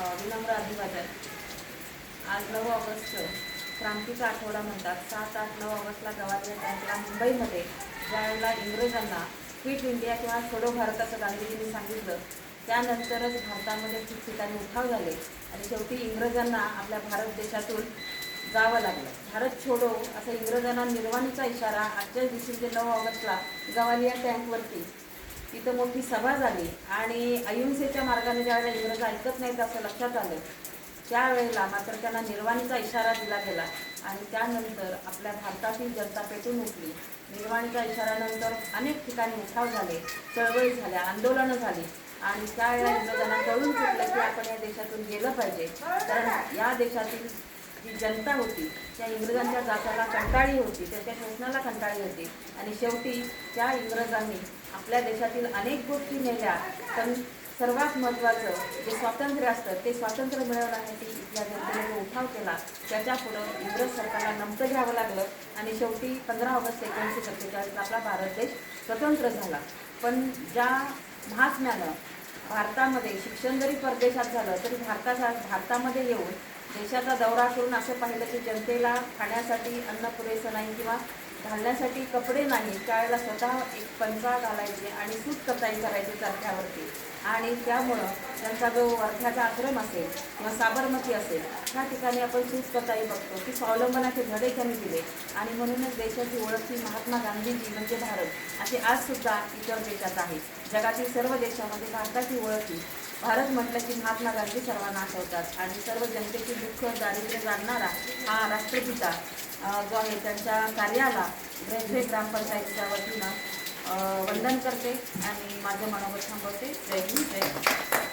विनम्र अभिवादन. आज नऊ ऑगस्ट क्रांतीचा आठवडा म्हणतात. सात आठ नऊ ऑगस्टला गवालिया टँकला मुंबईमध्ये ज्यावेळेला इंग्रजांना क्विट इंडिया किंवा छोडो भारत असं गांधीजींनी सांगितलं त्यानंतरच भारतामध्ये ठिकठिकाणी उठाव झाले आणि शेवटी इंग्रजांना आपल्या भारत देशातून जावं लागलं. भारत छोडो असं इंग्रजांना निर्वाणीचा इशारा आजच्याच दिवशी जे नऊ ऑगस्टला गवालिया टँकवरती तिथं मोठी सभा झाली आणि अहिंसेच्या मार्गाने ज्यावेळेला इंग्रज ऐकत नाहीत असं लक्षात आलं त्यावेळेला मात्र त्यांना निर्वाणीचा इशारा दिला गेला आणि त्यानंतर आपल्या भारतातील जनता पेटून उठली. निर्वाणीच्या इशाऱ्यानंतर अनेक ठिकाणी उठाव झाले चळवळी झाल्या आंदोलनं झाली आणि त्यावेळेला इंग्रजांना कळून चुकलं की आपण या देशातून गेलं पाहिजे. कारण या देशातील जी जनता होती त्या इंग्रजांच्या जाताला कंटाळी होती त्याच्या शोषणाला कंटाळी होती आणि शेवटी त्या इंग्रजांनी आपल्या देशातील अनेक गोष्टी नेल्या पण सर्वात महत्त्वाचं जे स्वातंत्र्य असतं ते स्वातंत्र्य मिळवण्यासाठी इथल्या जनतेने जो उठाव केला. त्याच्या पुढं इंग्रज सरकारला नमतं घ्यावं लागलं आणि शेवटी पंधरा ऑगस्ट एकोणीसशे सत्तेचाळीस आपला भारत देश स्वतंत्र झाला. पण ज्या महात्म्यानं भारतामध्ये शिक्षण जरी परदेशात झालं तरी भारताचा भारतामध्ये येऊन देशाचा दौरा करून असं पाहिलं की जनतेला खाण्यासाठी अन्न पुरेसं नाही किंवा घालण्यासाठी कपडे नाही त्यावेळेला स्वतः एक पंचा घालायचे आणि सूत कताई करायची चरख्यावरती. आणि त्यामुळं त्यांचा जो वर्ध्याचा आश्रम असेल किंवा साबरमती असेल ह्या ठिकाणी आपण सूत बघतो की स्वावलंबनाचे धडे त्यांनी दिले. आणि म्हणूनच देशाची ओळख ही महात्मा गांधीजी म्हणजे भारत अशी आजसुद्धा इतर देशात आहे. जगातील सर्व देशामध्ये भारताची ओळख ही भारत म्हटलं की महात्मा गांधी सर्वांना आठवतात. आणि सर्व जनतेची दुःख दारिद्र्य जाणणारा हा राष्ट्रपिता जो आहे त्यांच्या कार्याला ग्रेझे ग्रामपंचायतीच्या वतीनं वंदन करते आणि माझं मनोगत थांबवते. जय हिंद जय